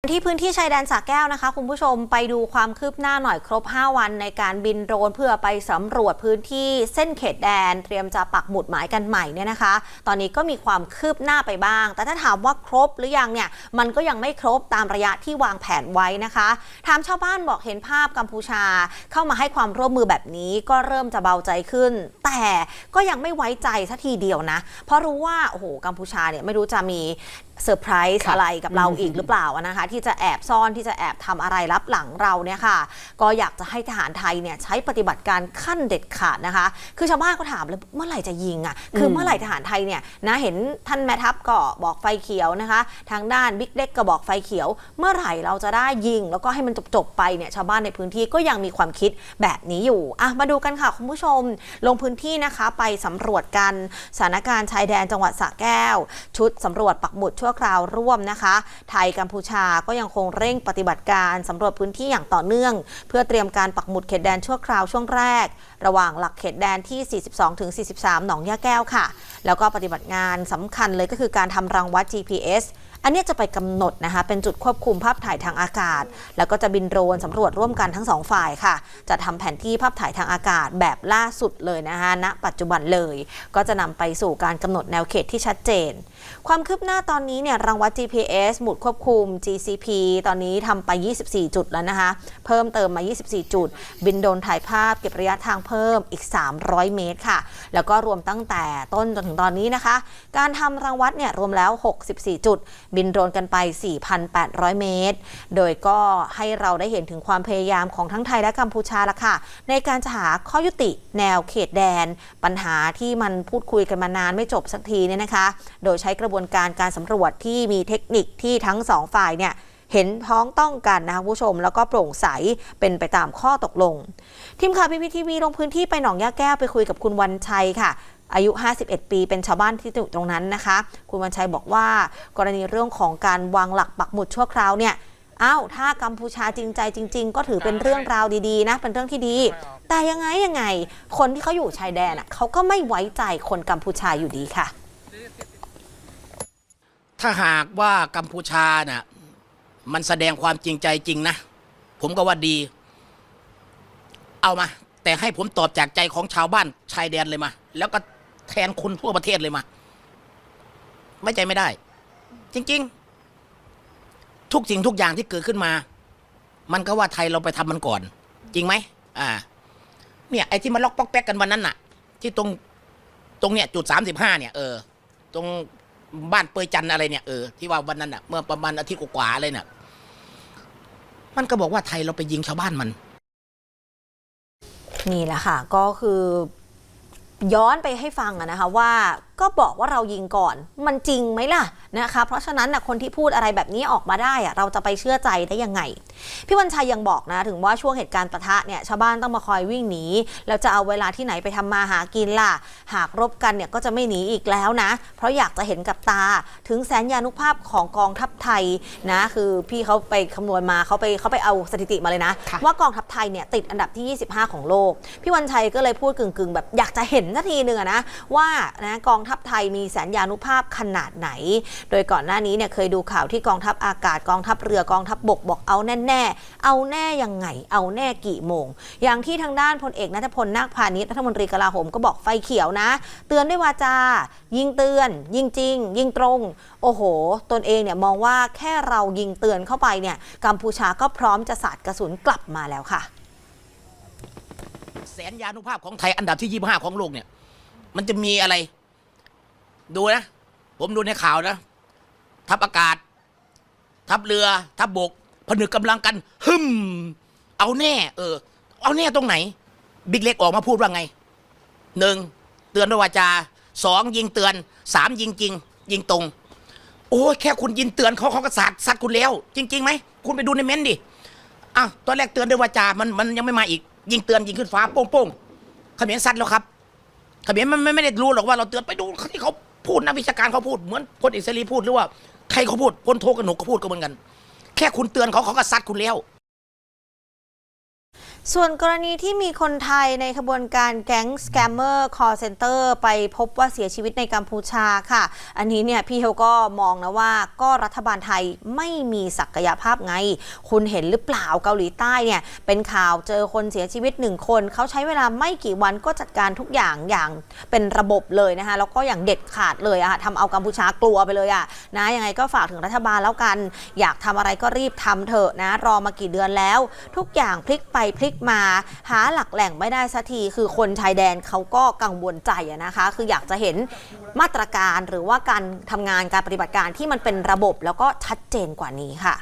ที่พื้นที่ชายแดนสระแก้วนะคะ คุณผู้ชมไปดูความคืบหน้าหน่อยครบ 5 วันในการบินโดรนเพื่อไปสำรวจพื้นที่เส้นเขตแดน เตรียมจะปักหมุดหมายกันใหม่เนี่ยนะคะ ตอนนี้ก็มีความคืบหน้าไปบ้าง แต่ถ้าถามว่าครบหรือยังเนี่ยมันก็ยังไม่ครบตามระยะที่วางแผนไว้นะคะถามชาวบ้านบอกเห็นภาพกัมพูชาเข้ามาให้ความร่วมมือแบบนี้ก็เริ่มจะเบาใจขึ้น แต่ก็ยังไม่ไว้ใจสัทีเดียวนะ เพราะรู้ว่าโอ้โหกัมพูชาเนี่ยไม่รู้จะมีเซอร์ไพรส์ครับอะไรกับเราอีกหรือเปล่านะคะ ที่จะแอบซ่อนที่จะแอบทำอะไรรับหลังเราเนี่ยค่ะ ก็อยากจะให้ทหารไทยเนี่ยใช้ปฏิบัติการขั้นเด็ดขาดนะคะ คือชาวบ้านก็ถามเลยเมื่อไหร่จะยิงอะคือเมื่อไหร่ทหารไทยเนี่ยนะเห็นท่านแม่ทัพก็บอกไฟเขียวนะคะ ทางด้านบิ๊กเล็กก็บอกไฟเขียว เมื่อไหร่เราจะได้ยิง แล้วก็ให้มันจบๆไปเนี่ยชาวบ้านในพื้นที่ก็ยังมีความคิดแบบนี้อยู่อะมาดูกันค่ะคุณผู้ชมลงพื้นที่นะคะไปสำรวจกันสถานการณ์ชายแดนจังหวัดสระแก้ว ชุดสำรวจปักหมุดชั่วคราวร่วมนะคะ ไทยกัมพูชาก็ยังคงเร่งปฏิบัติการสำรวจพื้นที่อย่างต่อเนื่อง เพื่อเตรียมการปักหมุดเขตแดนชั่วคราวช่วงแรก ระหว่างหลักเขตแดนที่ 42-43 หนองยาแก้วค่ะ แล้วก็ปฏิบัติงานสำคัญเลยก็คือการทำรังวัด GPS อันนี้จะไปกำหนดนะคะเป็นจุดควบคุมภาพถ่ายทางอากาศ แล้วก็จะบินโดรนสำรวจร่วมกันทั้งสองฝ่ายค่ะ จะทำแผนที่ภาพถ่ายทางอากาศแบบล่าสุดเลยนะคะณปัจจุบันเลย ก็จะนำไปสู่การกำหนดแนวเขตที่ชัดเจน ความคืบหน้าตอนนี้เนี่ยรังวัด GPS หมุดควบคุม GCP ตอนนี้ทำไป 24 จุดแล้วนะคะ เพิ่มเติมมา 24 จุด บินโดรนถ่ายภาพเก็บระยะทางเพิ่มอีก 300 เมตรค่ะ แล้วก็รวมตั้งแต่ต้นจนถึงตอนนี้นะคะ การทำรังวัดเนี่ยรวมแล้ว 64 จุดบินโดรนกันไป 4,800 เมตร โดยก็ให้เราได้เห็นถึงความพยายามของทั้งไทยและกัมพูชาละค่ะ ในการจะหาข้อยุติแนวเขตแดน ปัญหาที่มันพูดคุยกันมานานไม่จบสักทีเนี่ยนะคะ โดยใช้กระบวนการการสำรวจที่มีเทคนิคที่ทั้งสองฝ่ายเนี่ยเห็นพ้องต้องกันนะคะผู้ชม แล้วก็โปร่งใสเป็นไปตามข้อตกลง ทีมข่าวพีพีทีวีลงพื้นที่ไปหนองย่าแก้วไปคุยกับคุณวันชัยค่ะ อายุ 51 ปี เป็นชาวบ้านที่อยู่ตรงนั้นนะคะ คุณวันชัยบอกว่ากรณีเรื่องของการวางหลักปักหมุดชั่วคราวเนี่ยอ้าวถ้ากัมพูชาจริงใจจริง ๆ ก็ถือเป็นเรื่องราวดีๆนะ เป็นเรื่องที่ดี แต่ยังไงยังไง คนที่เขาอยู่ชายแดนอะเขาก็ไม่ไว้ใจคนกัมพูชาอยู่ดีค่ะ ถ้าหากว่ากัมพูชาน่ะมันแสดงความจริงใจจริงนะ ผมก็ว่าดี เอามา แต่ให้ผมตอบจากใจของชาวบ้านชายแดนเลยมา แล้วก็ แทนคนทั่วประเทศเลยมาไม่ใจไม่ได้ จริง ๆ ทุกสิ่งทุกอย่างที่เกิดขึ้นมา มันก็ว่าไทยเราไปทำมันก่อน จริงไหมอ่า เนี่ยไอ้ที่มันล็อกปอกแป๊กกันวันนั้นน่ะ ที่ตรงตรงเนี้ยจุดสามสิบห้าเนี่ยเออตรงบ้านเปยจันอะไรเนี่ยเออที่ว่าวันนั้นน่ะเมื่อประมาณอาทิตย์กว่าๆเลยเนี่ยมันก็บอกว่าไทยเราไปยิงชาวบ้านมัน นี่แหละค่ะ ก็คือ ย้อนไปให้ฟังอะนะคะว่า ก็บอกว่าเรายิงก่อน มันจริงไหมล่ะนะคะ เพราะฉะนั้นนะคนที่พูดอะไรแบบนี้ออกมาได้อะเราจะไปเชื่อใจได้ยังไง พี่วันชัยยังบอกนะถึงว่าช่วงเหตุการณ์ปะทะเนี่ยชาวบ้านต้องมาคอยวิ่งหนีแล้วจะเอาเวลาที่ไหนไปทำมาหากินล่ะ หากรบกันเนี่ยก็จะไม่หนีอีกแล้วนะ เพราะอยากจะเห็นกับตาถึงแสนยานุภาพของกองทัพไทยนะคือพี่เขาไปคำนวณมาเขาไปเขาไปเอาสถิติมาเลยนะค่ะว่ากองทัพไทยเนี่ยติดอันดับที่ 25 ของโลก พี่วันชัยก็เลยพูดกึ่งๆ แบบอยากจะเห็นสักทีหนึ่งอะนะว่านะกองทัพไทยมีแสนยานุภาพขนาดไหน โดยก่อนหน้านี้เนี่ยเคยดูข่าวที่กองทัพอากาศกองทัพเรือกองทัพบกบอกเอาแน่ๆเอาแน่ยังไง เอาแน่กี่โมง อย่างที่ทางด้านพลเอกนัทพลนาคพาณิชย์รัฐมนตรีกลาโหมก็บอกไฟเขียวนะ เตือนด้วยวาจา ยิงเตือน ยิงจริง ยิงตรง โอ้โห ตนเองเนี่ยมองว่าแค่เรายิงเตือนเข้าไปเนี่ยกัมพูชาก็พร้อมจะสาดกระสุนกลับมาแล้วค่ะแสนยานุภาพของไทยอันดับที่ยี่ห้าของโลกเนี่ย มันจะมีอะไร ดูนะ ผมดูในข่าวนะ ทัพอากาศ ทัพเรือ ทัพบกผนึกกำลังกันฮึมเอาแน่ เออ เอาแน่ตรงไหน บิ๊กเล็กออกมาพูดว่าไง หนึ่ง เตือนด้วยวาจา สองยิงเตือน สามยิงจริง ยิงตรง โอ้ยแค่คุณยิงเตือนเขาเขาก็สาดสัดคุณแล้ว จริงๆไหม คุณไปดูในเม้นต์ดิอ้าวตอนแรกเตือนด้วยวาจา มันมันยังไม่มาอีก ยิงเตือนยิงขึ้นฟ้าโป้งโป้งเขมรซัดแล้วครับเขมรมันไม่ไม่ได้รู้หรอกว่าเราเตือนไปดูที่เขา พูดนักวิชาการเขาพูดเหมือนพลเอกเสรีพูดหรือว่าใครเขาพูดพลโทกหนกเขาพูดก็เหมือนกัน แค่คุณเตือนเขาเขาก็ซัดคุณแล้ว ส่วนกรณีที่มีคนไทยในขบวนการแก๊งสแกมเมอร์คอร์เซนเตอร์ไปพบว่าเสียชีวิตในกัมพูชาค่ะ อันนี้เนี่ยพี่เขาก็มองนะว่าก็รัฐบาลไทยไม่มีศักยภาพไง คุณเห็นหรือเปล่าเกาหลีใต้เนี่ย เป็นข่าวเจอคนเสียชีวิตหนึ่งคน เขาใช้เวลาไม่กี่วันก็จัดการทุกอย่างอย่างเป็นระบบเลยนะคะ แล้วก็อย่างเด็ดขาดเลยอะค่ะทำเอากัมพูชากลัวไปเลยอะนะยังไงก็ฝากถึงรัฐบาลแล้วกัน อยากทำอะไรก็รีบทำเถอะนะ รอมากี่เดือนแล้ว ทุกอย่างพลิกไปพลิกมา หาหลักแหล่งไม่ได้สักที คือคนชายแดนเขาก็กังวลใจนะคะ คืออยากจะเห็นมาตรการหรือว่าการทำงานการปฏิบัติการที่มันเป็นระบบแล้วก็ชัดเจนกว่านี้ค่ะ